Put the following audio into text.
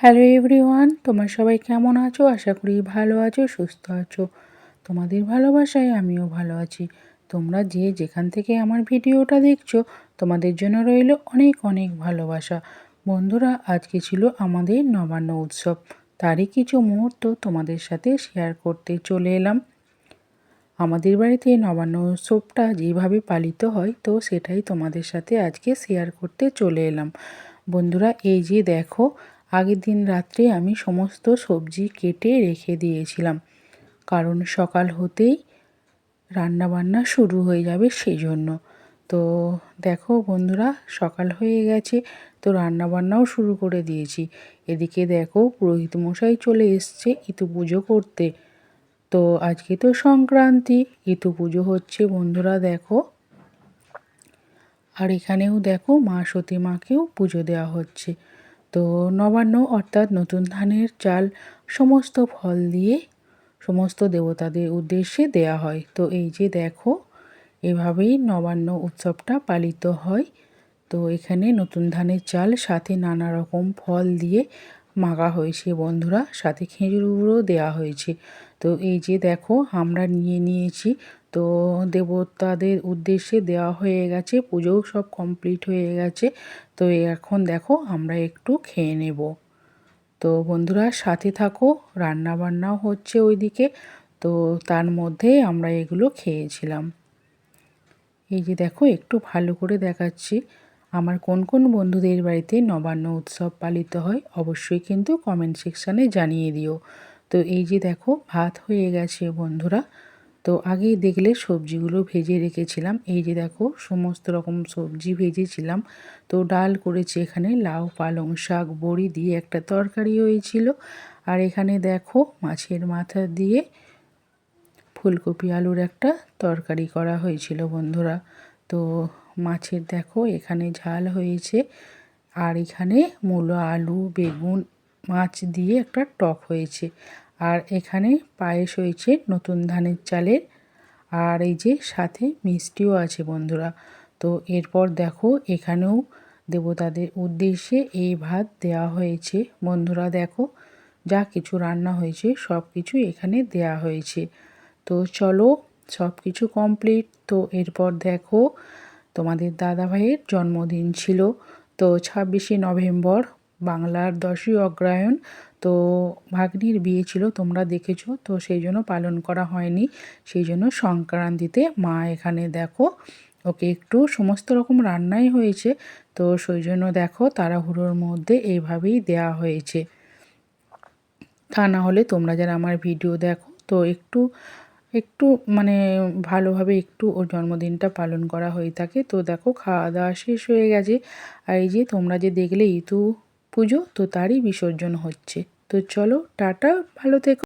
Hello everyone, তোমার সবাই কেমন আছো? আশা করি ভালো আছো, সুস্থ আছো। তোমাদের ভালোবাসায় আমিও ভালো আছি। তোমরা যে যেখান থেকে আমার ভিডিওটা দেখছ, তোমাদের জন্য রইল অনেক অনেক ভালোবাসা। বন্ধুরা, আজকে ছিল আমাদের নবান্ন উৎসব। তারই কিছু মুহূর্ত তোমাদের সাথে শেয়ার করতে চলে এলাম। আমাদের বাড়িতে নবান্ন উৎসবটা যেভাবে পালিত হয়, তো সেটাই তোমাদের সাথে আজকে শেয়ার করতে চলে এলাম। বন্ধুরা, এই যে দেখো আগের দিন রাত্রে আমি সমস্ত সবজি কেটে রেখে দিয়েছিলাম। কারণ সকাল হতেই রান্না বান্না শুরু হয়ে যাবে সেই জন্য তো দেখো বন্ধুরা, সকাল হয়ে গেছে, তো রান্না বান্নাও শুরু করে দিয়েছি। এদিকে দেখো পুরোহিত মশাই চলে এসছে ইতু পুজো করতে। তো আজকে তো সংক্রান্তি, ইতু পুজো হচ্ছে বন্ধুরা দেখো। আর এখানেও দেখো মা সতী মাকেও পুজো দেওয়া হচ্ছে। তো নবান্ন অর্থাৎ নতুন ধানের চাল সমস্ত ফল দিয়ে সমস্ত দেবতাদের উদ্দেশ্যে দেয়া হয়। তো এই যে দেখো, এভাবেই নবান্ন উৎসবটা পালিত হয়। তো এখানে নতুন ধানের চাল সাথে নানা রকম ফল দিয়ে মাগা হয়েছে বন্ধুরা, সাথে খেজুর গুঁড়ো দেওয়া হয়েছে। তো এই যে দেখো, আমরা নিয়ে নিয়েছি তো দেবতাদের উদ্দেশ্যে দেওয়া হয়ে গেছে, পুজোও সব কমপ্লিট হয়ে গেছে। তো এখন দেখো আমরা একটু খেয়ে নেব। তো বন্ধুরা সাথে থাকো রান্না বান্নাও হচ্ছে ওইদিকে। তো তার মধ্যে আমরা এগুলো খেয়েছিলাম। এই যে দেখো একটু ভালো করে দেখাচ্ছি। আমার কোন কোন বন্ধুদের বাড়িতে নবান্ন উৎসব পালিত হয় অবশ্যই কিন্তু কমেন্ট সেকশানে জানিয়ে দিও। তো এই যে দেখো ভাত হয়ে গেছে বন্ধুরা। তো আগেই দেখলে সবজিগুলো ভেজে রেখেছিলাম। এই যে দেখো, সমস্ত রকম সবজি ভেজেছিলাম। তো ডাল করেছি এখানে, লাউ, পালং শাক, বড়ি দিয়ে একটা তরকারি হয়েছিল। আর এখানে দেখো, মাছের মাথা দিয়ে ফুলকপি আলুর একটা তরকারি করা হয়েছিল বন্ধুরা। তো মাছের দেখো, এখানে ঝাল হয়েছে। আর এখানে মূলো, আলু, বেগুন, মাছ দিয়ে একটা টক হয়েছে। আর এখানে পায়েস হয়েছে নতুন ধানের চালের। আর এই যে সাথে মিষ্টিও আছে বন্ধুরা। তো এরপর দেখো এখানেও দেবতাদের উদ্দেশ্যে এই ভাত দেওয়া হয়েছে। বন্ধুরা দেখো যা কিছু রান্না হয়েছে সব কিছু এখানে দেয়া হয়েছে। তো চলো সব কিছু কমপ্লিট তো এরপর দেখো তোমাদের দাদা ভাইয়ের জন্মদিন ছিল। তো ছাব্বিশে নভেম্বর বাংলার দশই অগ্রায়ণ তো ভাগ্নির বিয়ে ছিল, তোমরা দেখেছ, তো সেই জন্য পালন করা হয়নি। সেই জন্য সংক্রান্তিতে মা এখানে দেখো, ওকে একটু সমস্ত রকম রান্নাই হয়েছে, তো সেই জন্য দেখো তাড়াহুড়োর মধ্যে এইভাবেই দেয়া হয়েছে। তা না হলে তোমরা যারা আমার ভিডিও দেখো, তো একটু একটু মানে ভালোভাবে একটু ওর জন্মদিনটা পালন করা হয়ে থাকে। তো দেখো খাওয়া দাওয়া শেষ হয়ে গেছে, আর এই যে তোমরা যে দেখলে ইতু পুজো, তো তারই বিসর্জন হচ্ছে। তো চলো টাটা ভালো থেকো।